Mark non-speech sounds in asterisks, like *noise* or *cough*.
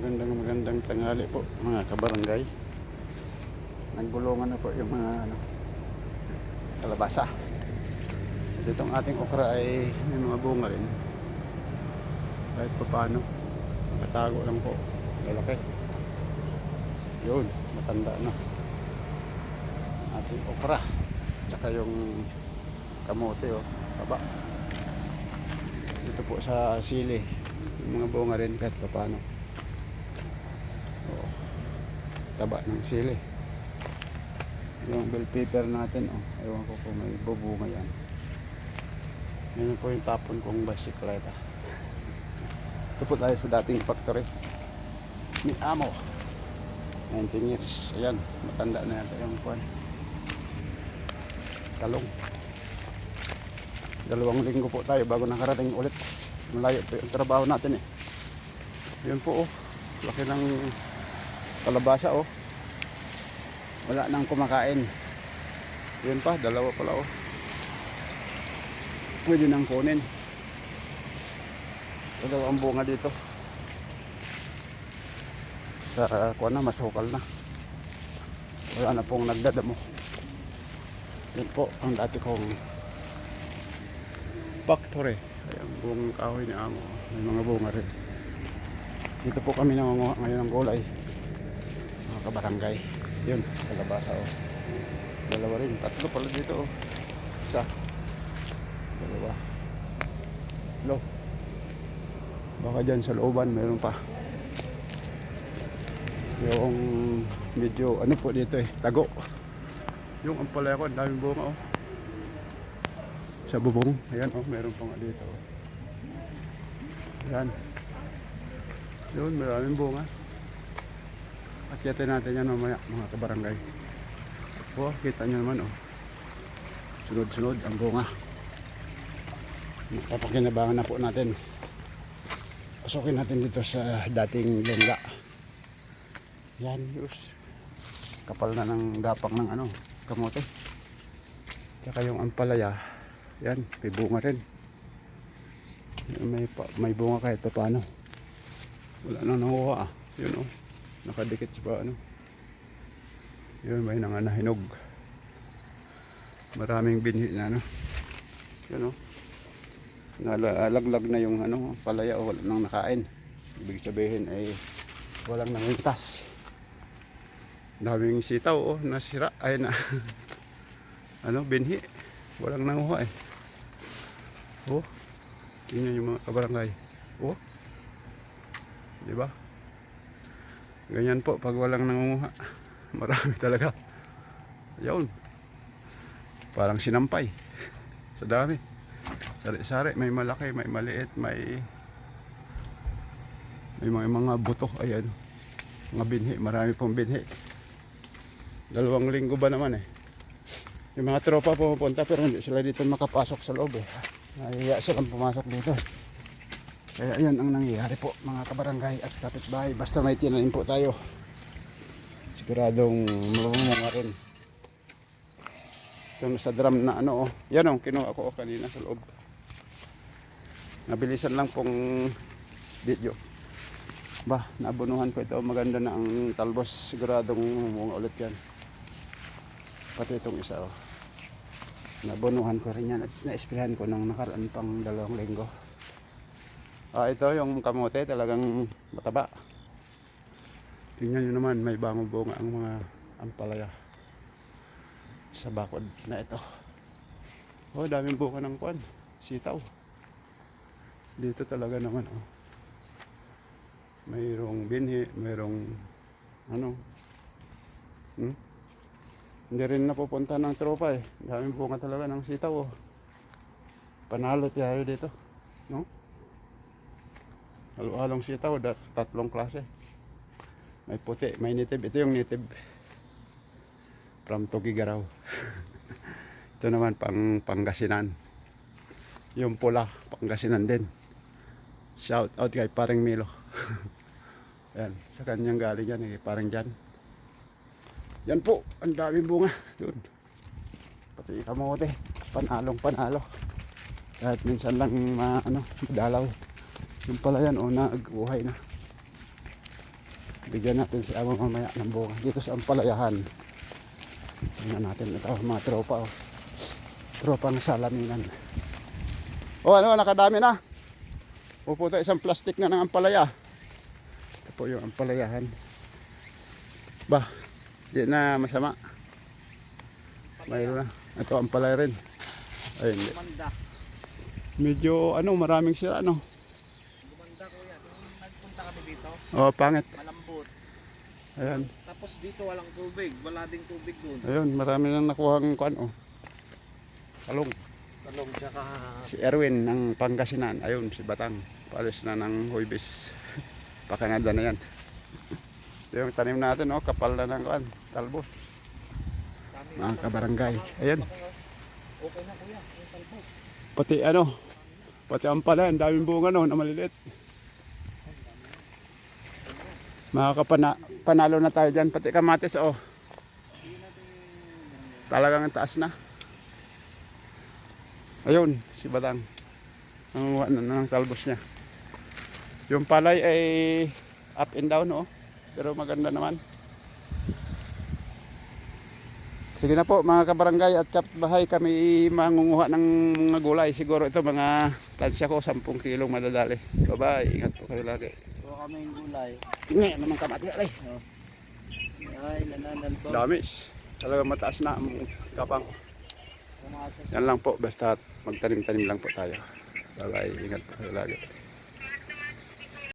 Magandang magandang tanghali po mga kabarangay. Nagbulungan na po yung mga ano, kalabasa. At itong ating okra ay may mga bunga rin. Kahit pa paano. Nakatago lang po. Lalaki. Yun, matanda na. Ating okra. Tsaka yung kamote oh, taba. Dito po sa sili. Yung mga bunga rin kahit pa paano. Taba ng sili. Yung bell pepper natin, oh. Ewan ko kung may bubunga yan. Yan po yung tapon kong basikleta. Ito po tayo sa dating factory. Ni Amo. 19 years. Ayan, matanda na yata yung kwan. Talong. Dalawang linggo po tayo bago nakarating ulit. Malayo po yung trabaho natin eh. Yun po oh. Laki ng kalabasa oh. Wala nang kumakain. Yun pa, dalawa pala oh. Pwede nang kunin. Dalawa ang bunga dito. Sa kuwan na, masukal na. Wala na pong nagdadamo. Yun po ang dati kong factory. Ayan, buong kahoy ni Amo. May mga bunga rin. Dito po kami nangunguha ngayon ng gulay. Mga kabarangay. Yun, kalabasa oh. Dalawa rin. Tatlo pala dito oh. Isa. Dalawa. Lo. Baka dyan sa looban mayroon pa. Yung medyo ano po dito eh. Tago. Yung ampalaya ko, ang daming bunga oh. Sa bubong. Ayan oh, meron pa nga dito oh. Ayan. Yun, maraming bunga. Akyatin natin yan mamaya mga kabarangay. Oh, kita nyo naman oh. Sunod-sunod ang bunga. Napapakinabangan na po natin. Pasukin natin dito sa dating lungga. Yan, yus. Kapal na ng gapang ng ano, kamote. Tsaka yung ampalaya, yan, may bunga rin. May, may bunga kahit pa paano. Wala nang nakuha ah. Yun oh. Nakadikit sa ano. Yun may nang nahinog. Maraming binhi na ano. Yun oh. Nalaglag na yung ano, palaya o wala nang nakain. Ibig sabihin ay walang nangintas. Daming sitaw oh, nasira ay na *laughs* ano, binhi. Walang nanguha eh. Oh. Tingnan yung mga kabarangay. Oh. Di ba? Ganyan po pag walang nangunguha. Marami talaga. Ayun. Parang sinampay. Sa dami. Sari-sari, may malaki, may maliit, may may mga, mga buto. Ayan. Mga binhi, marami pong binhi. Dalawang linggo ba naman eh. Yung mga tropa pumupunta pero hindi sila dito makapasok sa loob eh. Nahiya silang pumasok dito. Kaya yan ang nangyayari po mga kabarangay at kapitbahay. Basta may tinanim po tayo. Siguradong mamumunga rin. Ito sa drum na ano oh. Yan oh, kinuha ko oh, kanina sa loob. Nabilisan lang pong video. Ba, nabunuhan ko ito. Maganda na ang talbos. Siguradong mamunga ulit yan. Pati itong isa oh. Nabunuhan ko rin yan at na-esprayan ko nung nakaraan pang dalawang linggo. Ah, ito yung kamote talagang mataba. Tingnan nyo naman, may bango bunga ang mga ampalaya sa bakod na ito. Oh, daming bunga ng kwan. Sitaw. Dito talaga naman, oh. Mayroong binhi, mayroong ano. Hmm? Hindi rin napupunta ng tropa eh. Daming bunga talaga ng sitaw, oh. Panalo tayo dito. No? Halo-halong sitaw, dat tatlong klase. May puti, may native. Ito yung native. From Tugigaraw. *laughs* Ito naman pang Pangasinan. Yung pula, Pangasinan din. Shout out kay Paring Milo. *laughs* yan, sa kanyang galing yan, eh, parang dyan. Yan po, ang daming bunga. Yun. Pati kamote, panalong panalo. Kahit minsan lang ma, ano, madalaw. Yung pala yan, o, nagbuhay na. Bigyan natin si Amo mamaya ng bunga dito sa Ampalayahan. Tingnan natin ito mga tropa oh. Tropang salaminan. Oh ano, nakadami na. Tayo isang plastic na ng ampalaya. Ito po yung ampalayahan. Bah, di na masama. Mayroon na. Ito ampalaya rin. Ayun. Medyo ano, maraming sira ano. Gumanda kuya. Nung nagpunta kami dito, Oh, pangit. malambot. Ayan. Tapos dito walang tubig. Wala ding tubig doon. Ayun, marami nang nakuhang kuan oh. Talong. Talong tsaka Si Erwin ng Pangasinan. Ayun, si Batang. Palis na ng Huibis. *laughs* Pa-Canada na yan. Yung tanim natin, oh, kapal na ng kuan. Talbos. Mga kabarangay. Ayan. Okay na kuya. Yung talbos. Pati ano, pati ang pala, ang daming bunga no, na maliliit. Makakapana, panalo na tayo dyan, pati kamatis oh. Talagang ang taas na. Ayun, si Batang. Nanguha na ng talbos niya. Yung palay ay up and down oh. Pero maganda naman. Sige na po mga kabarangay at kapitbahay kami mangunguha ng mga gulay. Siguro ito mga tansya ko 10 kilong madadali. Bye bye. Ingat po kayo lagi. Kami yung gulay. Ngayon naman kamati. Aray. Ay, nananalbaw. Damis. Talaga mataas na ang kapang. Yan lang po. Basta magtanim-tanim lang po tayo. Bye bye. Ingat po kayo lagi.